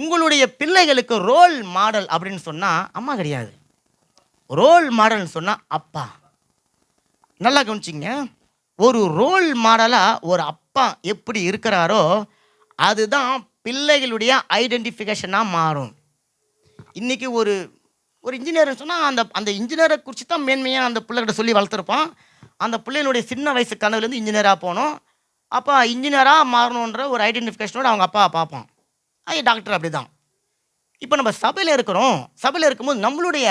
உங்களுடைய பிள்ளைகளுக்கு role model அப்படின்னு சொன்னால் அம்மா கிடையாது. ரோல் மாடல்னு சொன்னால் அப்பா. நல்லா கவனிச்சிங்க ஒரு ரோல் மாடலாக ஒரு அப்பா எப்படி இருக்கிறாரோ அதுதான் பிள்ளைகளுடைய ஐடென்டிஃபிகேஷனாக மாறும். இன்றைக்கி ஒரு ஒரு இன்ஜினியர் சொன்னால் அந்த அந்த இன்ஜினியரை குறித்து தான் மேன்மையாக அந்த பிள்ளைகிட்ட சொல்லி வளர்த்துருப்பான். அந்த பிள்ளைகளுடைய சின்ன வயசு கனவுலேருந்து இன்ஜினியராக போகணும் அப்போ இன்ஜினியராக மாறணுன்ற ஒரு ஐடென்டிஃபிகேஷனோட அவங்க அப்பா பார்ப்பான் அது டாக்டர் அப்படி தான் இப்போ நம்ம சபையில் இருக்கிறோம். சபையில் இருக்கும்போது நம்மளுடைய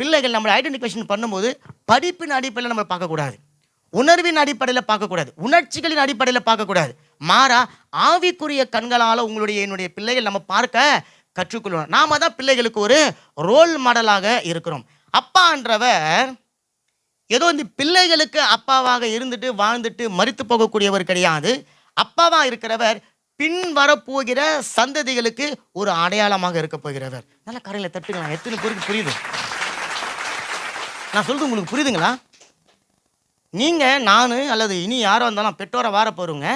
பிள்ளைகள் நம்மளை ஐடென்டிஃபிகேஷன் பண்ணும்போது படிப்பின் அடிப்படையில் நம்ம பார்க்கக்கூடாது. உணர்வின் அடிப்படையில் பார்க்கக்கூடாது. உணர்ச்சிகளின் அடிப்படையில் பார்க்கக்கூடாது. மாறா ஆவிக்குரிய கண்களால் உங்களுடைய என்னுடைய பிள்ளைகள் நம்ம பார்க்க கற்றுக்கொள்ளணும். நாம தான் பிள்ளைகளுக்கு ஒரு ரோல் மாடலாக இருக்கிறோம். அப்பான்றவர் ஏதோ இந்த பிள்ளைகளுக்கு அப்பாவாக இருந்துட்டு வாழ்ந்துட்டு மறித்து போகக்கூடியவர் கிடையாது. அப்பாவாக இருக்கிறவர் பின் வரப்போகிற சந்ததிகளுக்கு ஒரு அடையாளமாக இருக்க போகிறவர். நல்லா கரையில் தட்டுக்கலாம் எத்தனை பேருக்கு புரியுது? நான் சொல்றது உங்களுக்கு புரியுதுங்களா? நீங்க நான் அல்லது இனி யாரோ இருந்தாலும் பெற்றோரை வார போறவங்க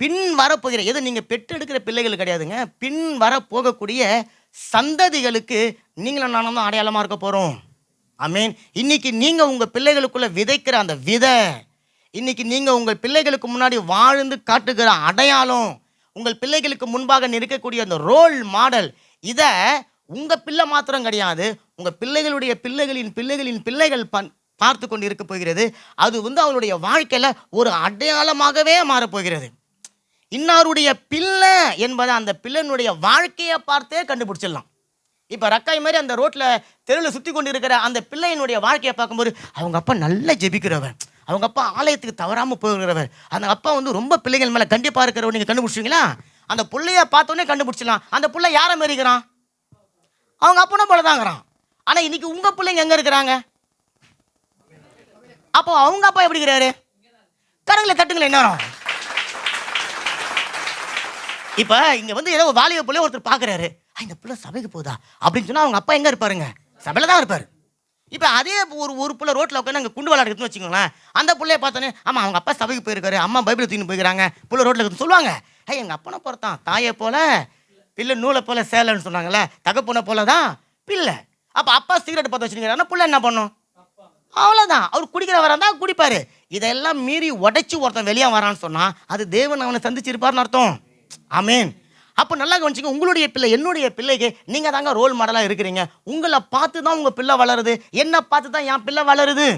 பின் வரப்போகிற எது நீங்க பெற்றெடுக்கிற பிள்ளைகள் கிடையாதுங்க பின் வர போகக்கூடிய சந்ததிகளுக்கு நீங்களும் நானும் தான் அடையாளமாக இருக்க போகிறோம் ஐ மீன் இன்னைக்கு நீங்கள் உங்கள் பிள்ளைகளுக்குள்ள விதைக்கிற அந்த விதை இன்னைக்கு நீங்கள் உங்கள் பிள்ளைகளுக்கு முன்னாடி வாழ்ந்து காட்டுகிற அடையாளம் உங்கள் பிள்ளைகளுக்கு முன்பாக நிற்கக்கூடிய அந்த ரோல் மாடல் இதை உங்கள் பிள்ளை மாத்திரம் கிடையாது உங்கள் பிள்ளைகளுடைய பிள்ளைகளின் பிள்ளைகளின் பிள்ளைகள் பண் பார்த்து கொண்டு இருக்க போகிறது. அது வந்து அவளுடைய வாழ்க்கையில் ஒரு அடையாளமாகவே மாறப்போகிறது. இன்னாருடைய பிள்ளை என்பதை அந்த பிள்ளைனுடைய வாழ்க்கையை பார்த்தே கண்டுபிடிச்சிடலாம். இப்போ ரக்காய் மாதிரி அந்த ரோட்டில் தெருவில் சுற்றி கொண்டு இருக்கிற அந்த பிள்ளையினுடைய வாழ்க்கையை பார்க்கும்போது அவங்க அப்பா நல்லா ஜெபிக்கிறவன் அவங்க அப்பா ஆலயத்துக்கு தவறாமல் போகிறவர் அந்த அப்பா வந்து ரொம்ப பிள்ளைகள் மேலே கண்டிப்பாக இருக்கிறவர். நீங்கள் கண்டுபிடிச்சிங்களா அந்த பிள்ளைய பார்த்தோன்னே கண்டுபிடிச்சிடலாம். அந்த பிள்ளை யாரை மாரிக்கிறான் அவங்க அப்பனை போல தாங்கிறான் ஆனால் இன்னைக்கு உங்கள் பிள்ளைங்க எங்கே இருக்கிறாங்க? அப்போ அவங்க அப்பா எப்படி இருக்கிறாரு? கரங்களை தட்டுங்களேன் என்ன இப்போ இங்கே வந்து ஏதோ வாலிப பிள்ளை ஒருத்தர் பார்க்குறாரு. இந்த பிள்ளை சபைக்கு போதா அப்படின்னு சொன்னால் அவங்க அப்பா எங்கே இருப்பாருங்க? சபையில் தான் இருப்பாரு. இப்போ அதே ஒரு ஒரு பிள்ளை ரோட்டில் உட்காந்து அங்கே குண்டு விளாடுறதுன்னு வச்சுக்கோங்களேன். அந்த பிள்ளைய பார்த்தோன்னே ஆமாம் அவங்க அப்பா சபைக்கு போயிருக்காரு. அம்மா பைபிள் தூக்கின்னு போயிருக்காங்க பிள்ளை ரோட்டில் இருக்குன்னு சொல்லுவாங்க. ஏய் எங்கள் அப்பனை பொறுத்தான். தாயை போல பிள்ளை நூலை போல சேலைன்னு சொன்னாங்கல்ல. தகப்பனை போல தான் பிள்ளை. அப்போ அப்பா சிகரெட் பார்த்து வச்சுருக்காரு பிள்ளை என்ன பண்ணும்? அவ்வளோதான் அவர் குடிக்கிறவராக தான் குடிப்பார். இதெல்லாம் மீறி உடைச்சி ஒருத்தன் வெளியே வரான்னு சொன்னால் அது தேவன் அவனை சந்திச்சிருப்பார்னு அர்த்தம். ஆமீன் அப்போ நல்லா கவனிச்சிங்க உங்களுடைய பிள்ளை என்னுடைய பிள்ளைக்கு நீங்கள் தாங்க ரோல் மாடலாக இருக்கிறீங்க. உங்களை பார்த்து தான் உங்கள் பிள்ளை வளருது. என்ன பார்த்து தான் என் பிள்ளை வளருது.